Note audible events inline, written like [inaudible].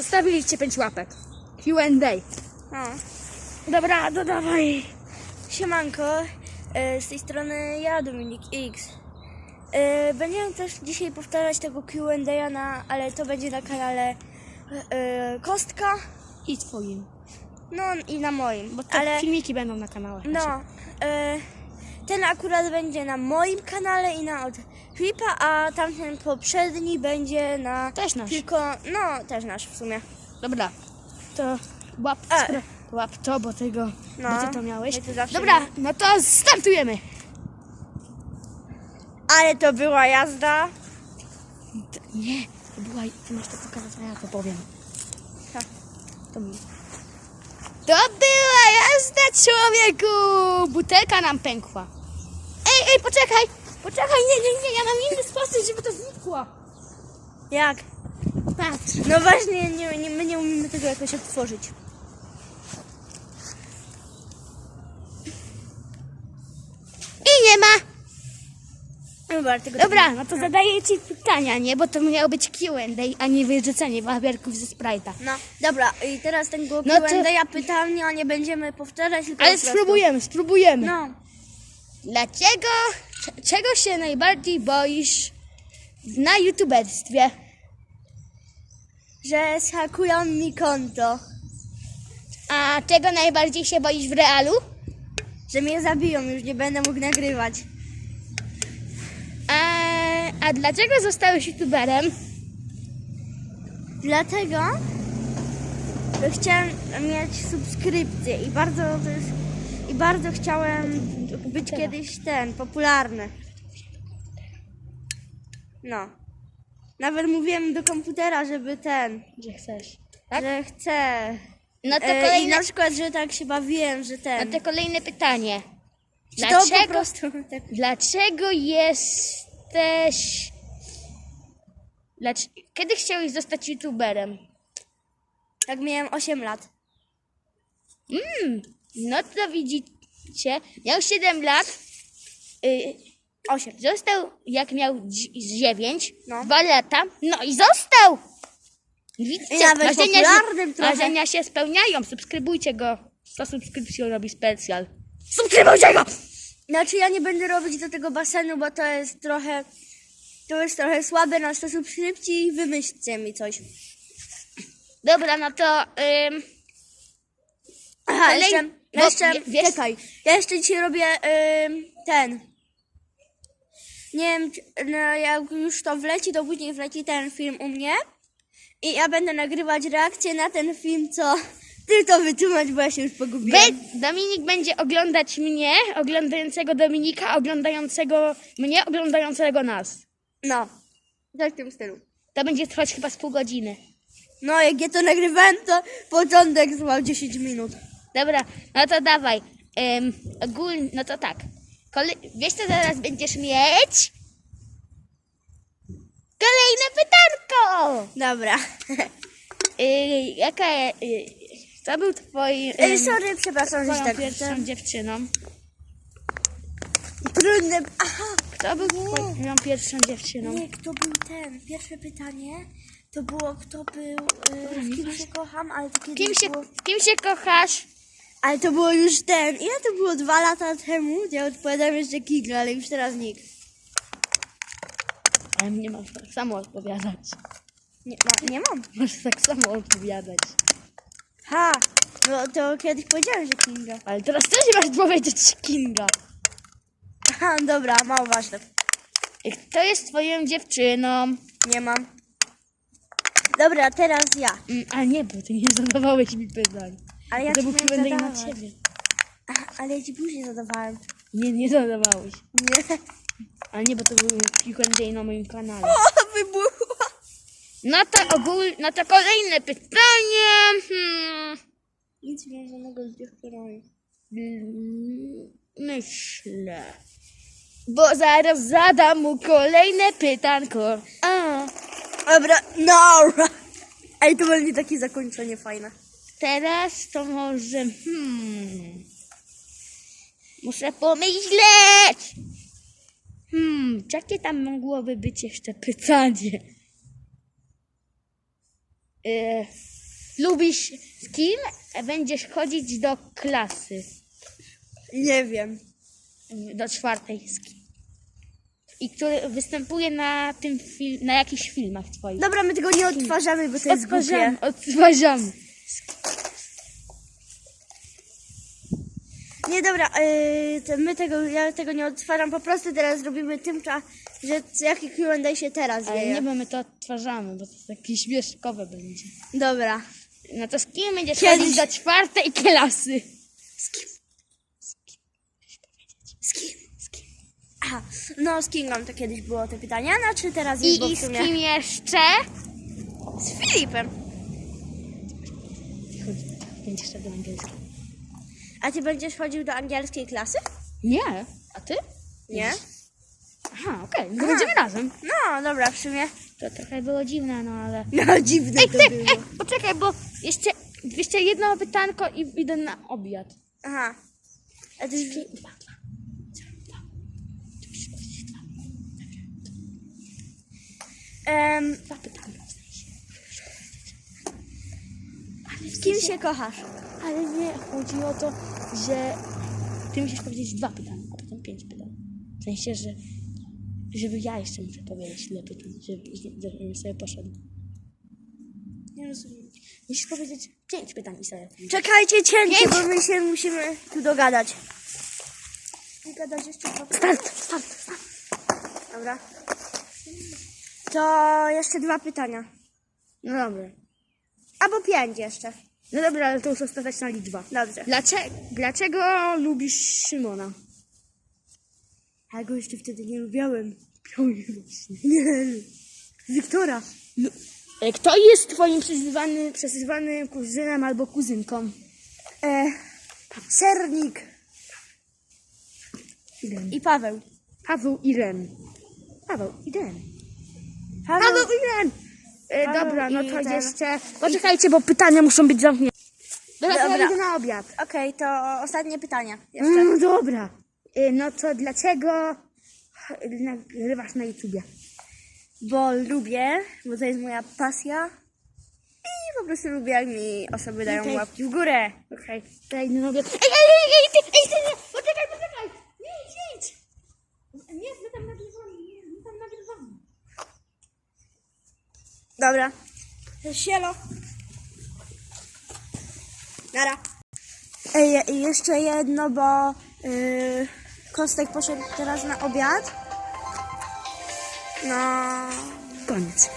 Zostawiliście pięć łapek. Q&A. No. Dobra, dodawaj. Siemanko, e, z tej strony ja, Dominik X. E, Będziemy też dzisiaj powtarzać tego Q&A, na, ale to będzie na kanale e, Kostka, I twoim. no i na moim. Bo te ale filmiki będą na kanałach. no, e, ten akurat będzie na moim kanale i na od Flipa, a tamten poprzedni będzie na... Też nasz. Tylko, no, też nasz w sumie. Dobra. To łap, E. spra- łap to, bo tego, No, bo ty to miałeś. zawsze Dobra, no to startujemy. Ale to była jazda. Nie, to była, ty masz to pokazać, a ja to powiem. Tak. To mi. To była jazda człowieku! Butelka nam pękła. Ej, ej, poczekaj! Poczekaj, nie, nie, nie, ja mam inny sposób, żeby to znikło. Jak? Patrz. No właśnie, nie, nie, my nie umiemy tego jakoś otworzyć. I nie ma. Dobra, tego Dobra, no to zadaję ci pytania, nie? Bo to miało być Q&A, a nie wyrzucenie waberków ze Sprite'a. No, dobra, i teraz tego No no to- ja pytania nie będziemy powtarzać, tylko Ale spróbujemy, spróbujemy. No, Dlaczego, czego się najbardziej boisz na youtuberstwie? że zhakują mi konto, A czego najbardziej się boisz w realu? że mnie zabiją, już nie będę mógł nagrywać. A, dlaczego zostałeś youtuberem? Dlatego, że chciałem mieć subskrypcję i bardzo to jest, i bardzo chciałem być kiedyś ten, popularny. No. Nawet mówiłem do komputera, żeby ten, Że chcesz. Tak? że chcę. No to E, I kolejne, na przykład, że tak się bawiłem, że no ten. to kolejne pytanie. To po Dlaczego, prostu. Tak. [laughs] dlaczego jesteś... Dlac... Kiedy chciałeś zostać youtuberem? Jak miałem 8 lat. Mm, no to widzicie, miał 7 lat, y, 8. został jak miał 9, No. 2 lata, no i został! Widzicie, I nawet marzenia się, marzenia się spełniają, subskrybujcie go, 100 subskrypcji robi specjal. Subskrybujcie go! Znaczy ja nie będę robić do tego basenu, bo to jest trochę. To jest trochę słabe na 100 subskrypcji i wymyślcie mi coś. Dobra, no to... Ym, Aha, jeszcze, bo jeszcze wie- wiesz- czekaj. Ja jeszcze dzisiaj robię ym, ten. Nie wiem, czy- no, jak już to wleci, to później wleci ten film u mnie. I ja będę nagrywać reakcję na ten film, co ty to wytłumacz, bo ja się już pogubiłem. Be- Dominik będzie oglądać mnie, oglądającego Dominika, oglądającego mnie, oglądającego nas. No. Tak w tym stylu. To będzie trwać chyba z pół godziny. No, jak ja to nagrywałem, to początek trwał 10 minut. Dobra, no to dawaj. Um, ogólnie, no to tak. Kole- wiesz, co zaraz będziesz mieć? Kolejne pytanko! Dobra. Y, jaka, y, co był twoim, Ej, sorry, przepraszam, że się twoją tak pierwszą dziewczyną? Trudne. Aha, Kto był twoją pierwszą dziewczyną? nie, kto był ten? Pierwsze pytanie to było, kto był, y, w kim się kocham, ale to kiedyś Kim się, było... kim się kochasz? Ale to było już ten, ile to było dwa lata temu? Ja odpowiadam jeszcze Kigla, ale już teraz nikt. Ale mnie masz tak samo odpowiadać. Nie, ma, nie mam. Masz tak samo odpowiadać. Ha, no to kiedyś powiedziałem, że Kinga. Ale teraz też masz powiedzieć Kinga. Aha, dobra, mało ważne. I Kto jest twoją dziewczyną? Nie mam. Dobra, teraz ja. Mm, A nie, bo ty nie zadawałeś mi pytań. Ale ja to ci był miałem Q&A na zadawać. ciebie. Ale ja ci później zadawałem. Nie, nie zadawałeś. Nie. Ale nie, bo to był Q&A na moim kanale. No to ogól, no to kolejne pytanie. Hmm. Nic związanego z dziewczynami. Mm, Myślę. Bo zaraz zadam mu kolejne pytanko. A, Dobra, no. Ej, to będzie takie zakończenie fajne. teraz to może... Hmm. Muszę pomyśleć. Hmm, jakie tam mogłoby być jeszcze pytanie? Y, lubisz z kim będziesz chodzić do klasy? Nie wiem. Do czwartej z kim? I który występuje na tym fil- na jakichś filmach twoich. Dobra, my tego nie odtwarzamy, bo to jest głupie. Odtwarzamy, odtwarzamy. Nie, dobra, yy, to my tego, ja tego nie odtwarzam, po prostu teraz zrobimy tym czas, że jaki Q&A się teraz Ale dzieje. nie, bo my to odtwarzamy, bo to takie śmieszkowe będzie. Dobra. No to z kim będziesz Kiedyś- chodzić do czwartej klasy? Z kim? Z kim? Z kim? Aha, no z Kingą to kiedyś było te pytania, no czy teraz jest, bo I, i w z sumie... kim jeszcze? Z Filipem. Będziesz szedł do angielskiego. A ty będziesz chodził do angielskiej klasy? Nie. A ty? Nie. Aha, okej. No będziemy razem. No, dobra, w sumie. To trochę było dziwne, no ale... No, dziwne Ej, to ty, było. ej, poczekaj, bo jeszcze, jeszcze jedno pytanko i idę na obiad. Aha. A ty... Dwa, dwa. Dwa. Em, pytanka z kim się kochasz? Ale nie, chodzi o to, że ty musisz powiedzieć dwa pytania, a potem pięć pytań. W sensie, że żeby ja jeszcze muszę powiedzieć tyle pytań, żeby, żebym sobie poszedł. Nie rozumiem. Musisz powiedzieć pięć pytań i sobie. Czekajcie, cięcie, Pięć. bo my się musimy tu dogadać. Gadać jeszcze trochę. Start, start, start. Dobra. To jeszcze dwa pytania. No dobra. Albo pięć jeszcze. No dobra, ale to już ostateczna liczba. Dobrze. Dlaczego, dlaczego lubisz Szymona? Ja go jeszcze wtedy nie lubiałem. [laughs] Nie. Wiktora. No, e, kto jest twoim przezywanym, przezywanym kuzynem albo kuzynką? E, sernik Iren. i Paweł. Paweł Iren. Paweł Iren. Paweł, Paweł Iren. E, dobra, no to jeszcze... Poczekajcie, bo pytania muszą być zamknięte. Dobra, to ja Dobra. idę na obiad. Okej, to ostatnie pytanie. Jeszcze. Mm, dobra. E, no to dlaczego nagrywasz na YouTubie? Bo lubię, bo to jest moja pasja. I po prostu lubię, jak mi osoby dają Okej. łapki w górę. Okej, ja idę na obiad. Ej, ej, ej, ej, ty, ej, ty, nie, poczekaj, poczekaj. Nie idź, idź. Nie, my tam nagrywamy, nie, my tam nagrywamy. Dobra. Sielo. Nara. Ej, jeszcze jedno, bo yy, Kostek poszedł teraz na obiad. No. Koniec.